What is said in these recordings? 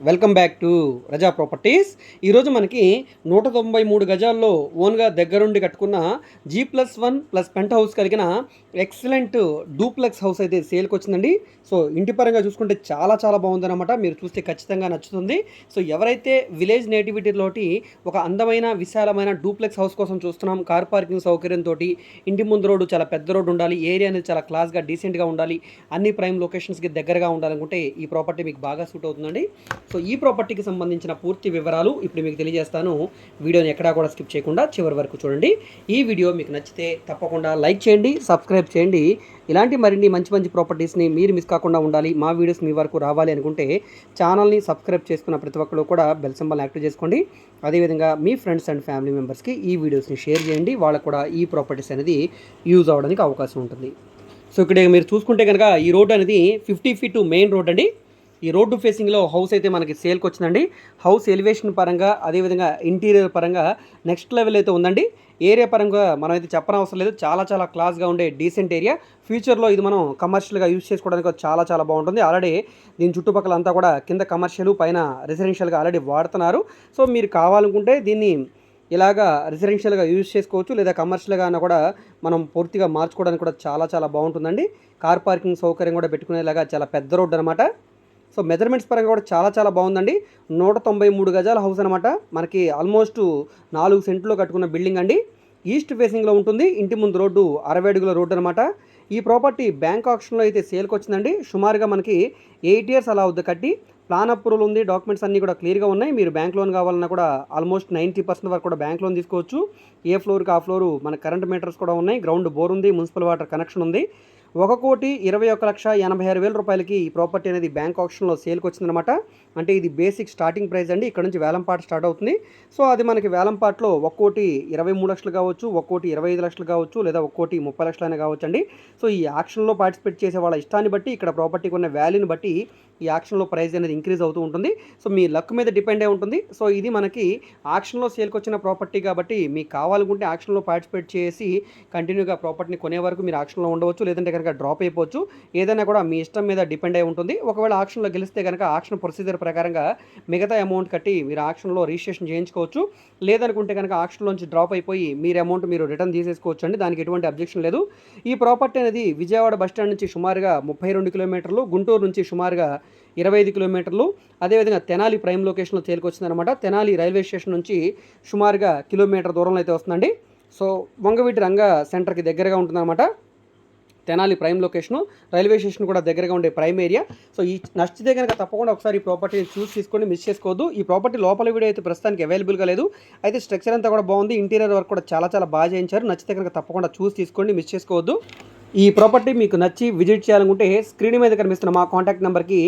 Welcome back to Raza properties. ఈరోజు మనకి నూట తొంభై మూడు గజాల్లో ఓన్గా దగ్గరుండి కట్టుకున్న G plus one plus penthouse కలిగిన ఎక్సలెంట్ డూప్లెక్స్ హౌస్ అయితే సేల్కి వచ్చిందండి. సో ఇంటి పరంగా చూసుకుంటే చాలా చాలా బాగుందన్నమాట. మీరు చూస్తే ఖచ్చితంగా నచ్చుతుంది. సో ఎవరైతే విలేజ్ నేటివిటీలోటి ఒక అందమైన విశాలమైన డూప్లెక్స్ హౌస్ కోసం చూస్తున్నాం కార్ పార్కింగ్ సౌకర్యంతో ఇంటి ముందు రోడ్డు చాలా పెద్ద రోడ్డు ఉండాలి ఏరియా అనేది చాలా క్లాస్గా డీసెంట్గా ఉండాలి అన్ని ప్రైమ్ లొకేషన్స్కి దగ్గరగా ఉండాలనుకుంటే ఈ ప్రాపర్టీ మీకు బాగా సూట్ అవుతుందండి. సో ఈ ప్రాపర్టీకి సంబంధించిన పూర్తి వివరాలు ఇప్పుడు మీకు తెలియజేస్తాను. వీడియోని ఎక్కడా కూడా స్కిప్ చేయకుండా చివరి వరకు చూడండి. ఈ వీడియో మీకు నచ్చితే తప్పకుండా లైక్ చేయండి సబ్స్క్రైబ్ చేయండి. ఇలాంటి మరిన్ని మంచి మంచి ప్రాపర్టీస్ని మీరు మిస్ కాకుండా ఉండాలి మా వీడియోస్ మీ వరకు రావాలి అనుకుంటే ఛానల్ని సబ్స్క్రైబ్ చేసుకున్న ప్రతి ఒక్కరు కూడా బెల్ సింబల్ యాక్టివ్ చేసుకోండి. అదేవిధంగా మీ ఫ్రెండ్స్ అండ్ ఫ్యామిలీ మెంబర్స్కి ఈ వీడియోస్ని షేర్ చేయండి. వాళ్ళకు కూడా ఈ ప్రాపర్టీస్ అనేది యూజ్ అవ్వడానికి అవకాశం ఉంటుంది. సో ఇక్కడ మీరు చూసుకుంటే కనుక ఈ రోడ్ అనేది ఫిఫ్టీ ఫీట్ మెయిన్ రోడ్ అండి. ఈ రోడ్డు ఫేసింగ్లో హౌస్ అయితే మనకి సేల్కి వచ్చిందండి. హౌస్ ఎలివేషన్ పరంగా అదేవిధంగా ఇంటీరియర్ పరంగా నెక్స్ట్ లెవెల్ అయితే ఉందండి. ఏరియా పరంగా మనం అయితే చెప్పనవసరం లేదు. చాలా చాలా క్లాస్గా ఉండే డీసెంట్ ఏరియా ఫ్యూచర్లో ఇది మనం కమర్షియల్గా యూజ్ చేసుకోవడానికి చాలా చాలా బాగుంటుంది. ఆల్రెడీ దీని చుట్టుపక్కల అంతా కూడా కింద కమర్షియల్ పైన రెసిడెన్షియల్గా ఆల్రెడీ వాడుతున్నారు. సో మీరు కావాలనుకుంటే దీన్ని ఇలాగా రెసిడెన్షియల్గా యూజ్ చేసుకోవచ్చు. లేదా కమర్షియల్గా అయినా కూడా మనం పూర్తిగా మార్చుకోవడానికి కూడా చాలా చాలా బాగుంటుందండి. కార్ పార్కింగ్ సౌకర్యం కూడా పెట్టుకునేలాగా చాలా పెద్ద రోడ్డు అనమాట సో మెజర్మెంట్స్ పరంగా కూడా చాలా చాలా బాగుందండి. నూట తొంభై మూడు గజాల హౌస్ అనమాట మనకి ఆల్మోస్ట్ నాలుగు సెంట్లో కట్టుకున్న బిల్డింగ్ అండి. ఈస్ట్ ఫేసింగ్లో ఉంటుంది. ఇంటి ముందు రోడ్డు అరవై అడుగుల రోడ్డు అనమాట ఈ ప్రాపర్టీ బ్యాంక్ ఆప్షన్లో అయితే సేల్కి వచ్చిందండి. సుమారుగా మనకి ఎయిట్ ఇయర్స్ అలా అవుద్ది కట్టి. ప్లాన్ అప్రూవల్ ఉంది. డాక్యుమెంట్స్ అన్నీ కూడా క్లియర్గా ఉన్నాయి. మీరు బ్యాంక్ లోన్ కావాలన్నా కూడా ఆల్మోస్ట్ నైంటీ పర్సెంట్ వరకు కూడా బ్యాంక్ లోన్ తీసుకోవచ్చు. ఏ ఫ్లోర్కి ఆ ఫ్లోర్ మన కరెంట్ మీటర్స్ కూడా ఉన్నాయి. గ్రౌండ్ బోర్ ఉంది. మున్సిపల్ వాటర్ కనెక్షన్ ఉంది. ఒక కోటి ఇరవై ఒక లక్ష ఎనభై ఆరు వేల రూపాయలకి ఈ ప్రాపర్టీ అనేది బ్యాంక్ ఆప్షన్లో సేల్కి వచ్చిందనమాట అంటే ఇది బేసిక్ స్టార్టింగ్ ప్రైస్ అండి. ఇక్కడ నుంచి వేలంపాట స్టార్ట్ అవుతుంది. సో అది మనకి వేలంపాట్లో ఒక్కోటి ఇరవై మూడు లక్షలు కావచ్చు ఒక్కోటి ఇరవై ఐదు లక్షలు కావచ్చు లేదా ఒక్కోటి ముప్పై లక్షలైనా కావచ్చు అండి సో ఈ యాక్షన్లో పార్టిసిపేట్ చేసే వాళ్ళ ఇష్టాన్ని బట్టి ఇక్కడ ప్రాపర్టీకి ఉన్న వాల్యూని బట్టి ఈ యాక్షన్లో ప్రైస్ అనేది ఇంక్రీజ్ అవుతూ ఉంటుంది. సో మీ లక్ మీద డిపెండ్ అయి ఉంటుంది. సో ఇది మనకి ఆక్షన్లో సేల్కి వచ్చిన ప్రాపర్టీ కాబట్టి మీకు కావాలనుకుంటే ఆక్షన్లో పార్టిసిపేట్ చేసి కంటిన్యూగా ప్రాపర్టీని కొనే వరకు మీరు ఆక్షన్లో ఉండవచ్చు. లేదంటే కనుక డ్రాప్ అయిపోవచ్చు. ఏదైనా కూడా మీ ఇష్టం మీద డిపెండ్ అయి ఉంటుంది. ఒకవేళ ఆక్షన్లో గెలిస్తే కనుక ఆక్షన్ ప్రొసీజర్ ప్రకారంగా మిగతా అమౌంట్ కట్టి మీరు ఆక్షన్లో రిజిస్ట్రేషన్ చేయించుకోవచ్చు. లేదనుకుంటే కనుక ఆక్షన్లోంచి డ్రాప్ అయిపోయి మీరు అమౌంట్ మీరు రిటర్న్ తీసేసుకోవచ్చు అండి దానికి ఎటువంటి అబ్జెక్షన్ లేదు. ఈ ప్రాపర్టీ అనేది విజయవాడ బస్టాండ్ నుంచి సుమారుగా ముప్పై రెండు కిలోమీటర్లు గుంటూరు నుంచి సుమారుగా ఇరవై ఐదు కిలోమీటర్లు. అదేవిధంగా తెనాలి ప్రైమ్ లొకేషన్లో తేలికొచ్చిందనమాట తెనాలి రైల్వే స్టేషన్ నుంచి సుమారుగా కిలోమీటర్ దూరంలో అయితే వస్తుందండి. సో వంగవీటి రంగ సెంటర్కి దగ్గరగా ఉంటుందన్నమాట. Tenali prime location railway station కూడా దగ్గరగా ఉండే ప్రైమ్ ఏరియా. సో ఈ నచ్చితే కనుక తప్పకుండా ఒకసారి ఈ ప్రాపర్టీని చూస్ తీసుకొని మిస్ చేసుకోవద్దు. ఈ ప్రాపర్టీ లోపల వీడియో అయితే ప్రస్తుతానికి అవైలబుల్గా లేదు. అయితే స్ట్రక్చర్ అంతా కూడా బాగుంది. ఇంటీరియర్ వర్క్ కూడా చాలా చాలా బాగా చేయించారు. నచ్చితే కనుక తప్పకుండా చూసి తీసుకోండి మిస్ చేసుకోవద్దు. ఈ ప్రాపర్టీ మీకు నచ్చి విజిట్ చేయాలనుకుంటే స్క్రీన్ మీద కనిపిస్తున్న మా కాంటాక్ట్ నెంబర్కి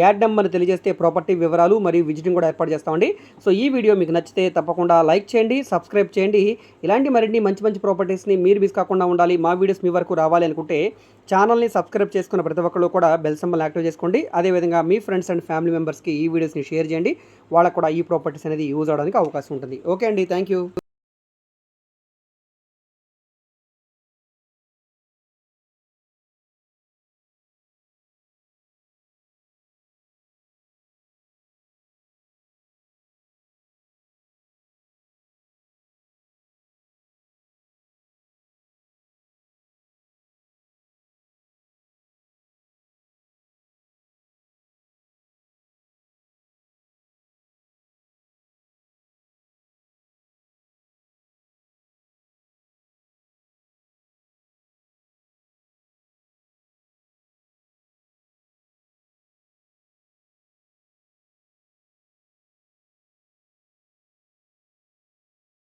యాడ్ నెంబర్ని తెలియజేస్తే ప్రాపర్టీ వివరాలు మరియు విజిటింగ్ కూడా ఏర్పాటు చేస్తామండి. సో ఈ వీడియో మీకు నచ్చితే తప్పకుండా లైక్ చేయండి సబ్స్క్రైబ్ చేయండి. ఇలాంటి మరిన్ని మంచి మంచి ప్రాపర్టీస్ని మీరు మిస్ కాకుండా ఉండాలి మా వీడియోస్ మీ వరకు రావాలి అనుకుంటే ఛానల్ని సబ్స్క్రైబ్ చేసుకున్న ప్రతి ఒక్కరు కూడా బెల్ సింబల్ యాక్టివ్ చేసుకోండి. అదేవిధంగా మీ ఫ్రెండ్స్ అండ్ ఫ్యామిలీ మెంబర్స్కి ఈ వీడియోస్ని షేర్ చేయండి. వాళ్ళకు కూడా ఈ ప్రాపర్టీస్ అనేది యూజ్ అవడానికి అవకాశం ఉంటుంది. ఓకే అండి థ్యాంక్ యూ